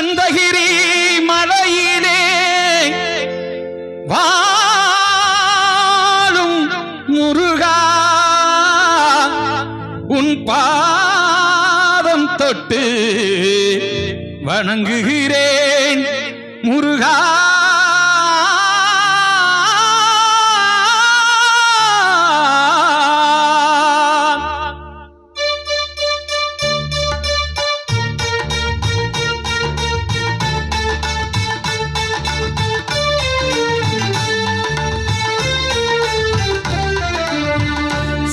கந்தகிரி மலையிலே வாழும் முருகா உன் பாதம் தொட்டு வணங்குகிறேன் முருகா.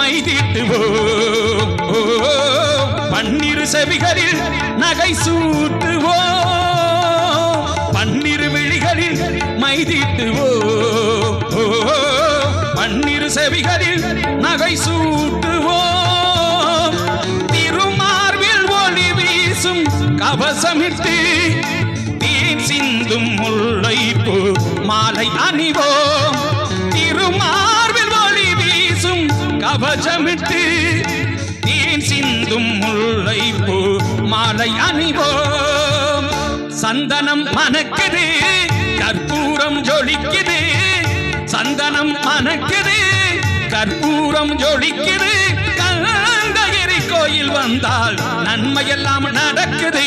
மை தீட்டுவோம். பன்னிரு செவிகளில் நகை சூட்டுவோம். பன்னிரு விழிகளில் மை தீட்டுவோம். பன்னிரு செவிகளில் நகை சூட்டுவோம். திருமார்பில் ஒளி வீசும் கவசமிட்டு தேன் சிந்தும் முல்லை பூ மாலை அணிவோம். திருமார் கவசமிட்டு தேன் சிந்தும் முல்லை பூ மாலை அணிவோம்? சந்தனம் மணக்குது கற்பூரம் ஜொலிக்குது. சந்தனம் மணக்குது கற்பூரம் ஜொலிக்குது. கந்தகிரி கோயில் வந்தால் நன்மையெல்லாம் நடக்குது.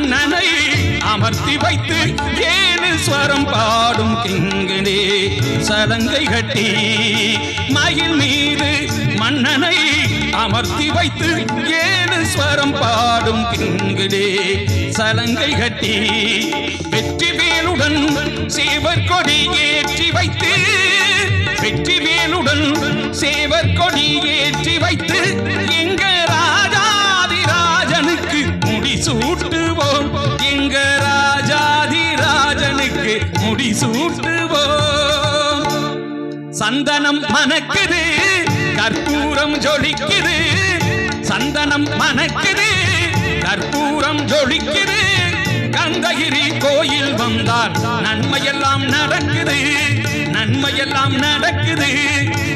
அண்ணனை அமர்த்தி வைத்து ஏழு ஸ்வரம் பாடும் கிங்கனே. சலங்கை கட்டி மயில் மீது மன்னனை அமர்த்தி வைத்து ஏழு ஸ்வரம் பாடும் கிங்கனே. சலங்கை கட்டி வெற்றி வேலுடன் சேவர் கொடி ஏற்றி வைத்து வெற்றி வேலுடன் சேவர் கொடி ராஜாதிராஜனுக்கு முடி சூட்டுவோம் சந்தனம் மணக்குது கற்பூரம் ஜொலிக்குது. சந்தனம் மணக்குது கற்பூரம் ஜொலிக்குது. கந்தகிரி கோயில் வந்தால் நன்மையெல்லாம் நடக்குது. நன்மையெல்லாம் நடக்குது.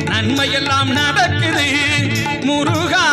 நன்மையெல்லாம் நடக்குது. முருகா